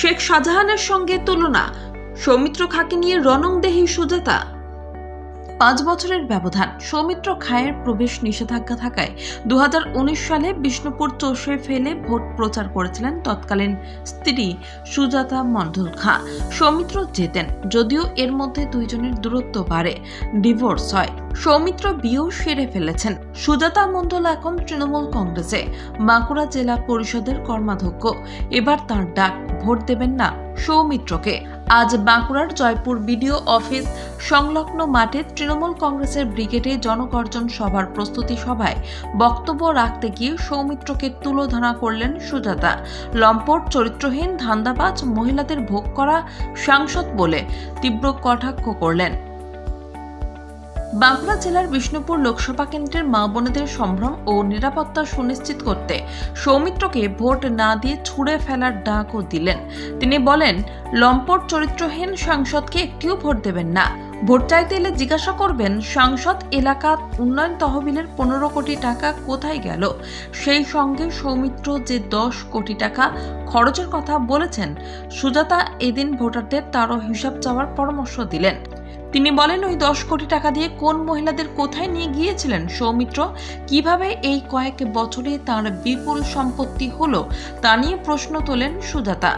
শেখ শাহজাহানের সঙ্গে তুলনা, সৌমিত্র খাকে নিয়ে রণংদেহী সুজাতা। পাঁচ বছরের ব্যবধান, সৌমিত্র খায়ের প্রবেশ নিষেধাজ্ঞা থাকায় দু হাজার উনিশ সালে বিষ্ণুপুর চষে ফেলে ভোট প্রচার করেছিলেন তৎকালীন স্ত্রী সুজাতা মণ্ডল খাঁ। সৌমিত্র জেতেন, যদিও এর মধ্যে দুইজনের দূরত্ব বাড়ে, ডিভোর্স হয়। সৌমিত্র বিয়েও সেরে ফেলেছেন। সুজাতা মণ্ডল এখন তৃণমূল কংগ্রেসে, বাঁকুড়া জেলা পরিষদের কর্মাধ্যক্ষ। এবার তার ডাক ভোট দেবেন না সৌমিত্রকে। আজ বাঁকুড়ার জয়পুর বিডিও অফিস সংলগ্ন মাঠে তৃণমূল কংগ্রেসের ব্রিগেডে জনগর্জন সভার প্রস্তুতি সভায় বক্তব্য রাখতে গিয়ে সৌমিত্রকে তুলোধনা করলেন সুজাতা। লম্পট, চরিত্রহীন, ধান্দাবাজ, মহিলাদের ভোগ করা সাংসদ বলে তীব্র কটাক্ষ করলেন। বাঁকুড়া জেলার বিষ্ণুপুর লোকসভা কেন্দ্রের মা বোনেদের সম্ভ্রম ও নিরাপত্তা সুনিশ্চিত করতে সৌমিত্রকে ভোট না দিয়ে ছুঁড়ে ফেলার ডাকও দিলেন। তিনি বলেন, লম্পট চরিত্রহীন সাংসদকে একটিও ভোট দেবেন না। ভোট চাইতে এলে জিজ্ঞাসা করবেন, সাংসদ এলাকা উন্নয়ন তহবিলের পনেরো কোটি টাকা কোথায় গেল? সেই সঙ্গে সৌমিত্র যে দশ কোটি টাকা খরচের কথা বলেছেন, সুজাতা এদিন ভোটারদের তারও হিসাব চাওয়ার পরামর্শ দিলেন। তিনি বলেন, ওই দশ কোটি টাকা দিয়ে কোন মহিলাদের কোথায় নিয়ে গিয়েছিলেন সৌমিত্র? কীভাবে এই কয়েক বছরে তার বিপুল সম্পত্তি হলো? তা নিয়ে প্রশ্ন তোলেন সুজাতা।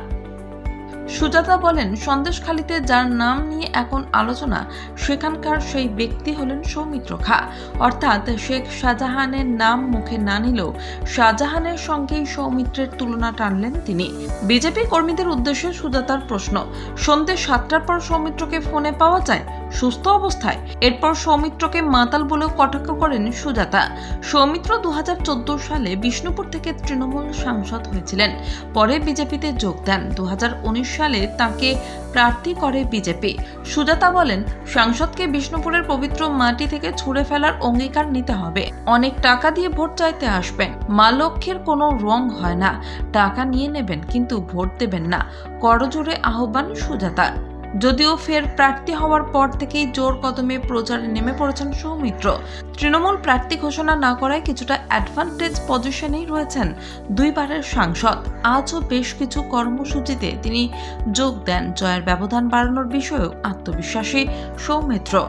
সুজাতা বলেন, সন্দেশখালিতে যার নাম নিয়ে এখন আলোচনা, সেখানকার সেই ব্যক্তি হলেন সৌমিত্র খা। অর্থাৎ শেখ শাহজাহানের নাম মুখে না নিলেও শাহজাহানের সঙ্গেই সৌমিত্রের তুলনা টানলেন তিনি। বিজেপি কর্মীদের উদ্দেশ্যে সুজাতার প্রশ্ন, সন্ধ্যে সাতটার পর সৌমিত্রকে ফোনে পাওয়া যায়? সুস্থ অবস্থায়। এরপর সৌমিত্রকে মাতাল বলেও কটাক্ষ করেন সুজাতা। সৌমিত্র দুহাজার চোদ্দ সালে বিষ্ণুপুর থেকে তৃণমূল সাংসদ হয়েছিলেন। পরে বিজেপিতে যোগ দেন। দুহাজার উনিশ সালে তাকে প্রার্থী করে বিজেপি। সুজাতা বলেন, সাংসদকে বিষ্ণুপুরের পবিত্র মাটি থেকে ছুঁড়ে ফেলার অঙ্গীকার নিতে হবে। অনেক টাকা দিয়ে ভোট চাইতে আসবেন। মা লক্ষ্যের কোনো রং হয় না। টাকা নিয়ে নেবেন, কিন্তু ভোট দেবেন না। করজোরে আহ্বান সুজাতার। যদিও ফের প্রার্থী হওয়ার পর থেকেই জোর কদমে প্রচারে নেমে পড়েছেন সৌমিত্র। তৃণমূল প্রার্থী ঘোষণা না করায় কিছুটা অ্যাডভান্টেজ পজিশনেই রয়েছেন দুইবারের সাংসদ। আজও বেশ কিছু কর্মসূচিতে তিনি যোগ দেন, জয়ের ব্যবধান বাড়ানোর বিষয়েও আত্মবিশ্বাসী সৌমিত্র।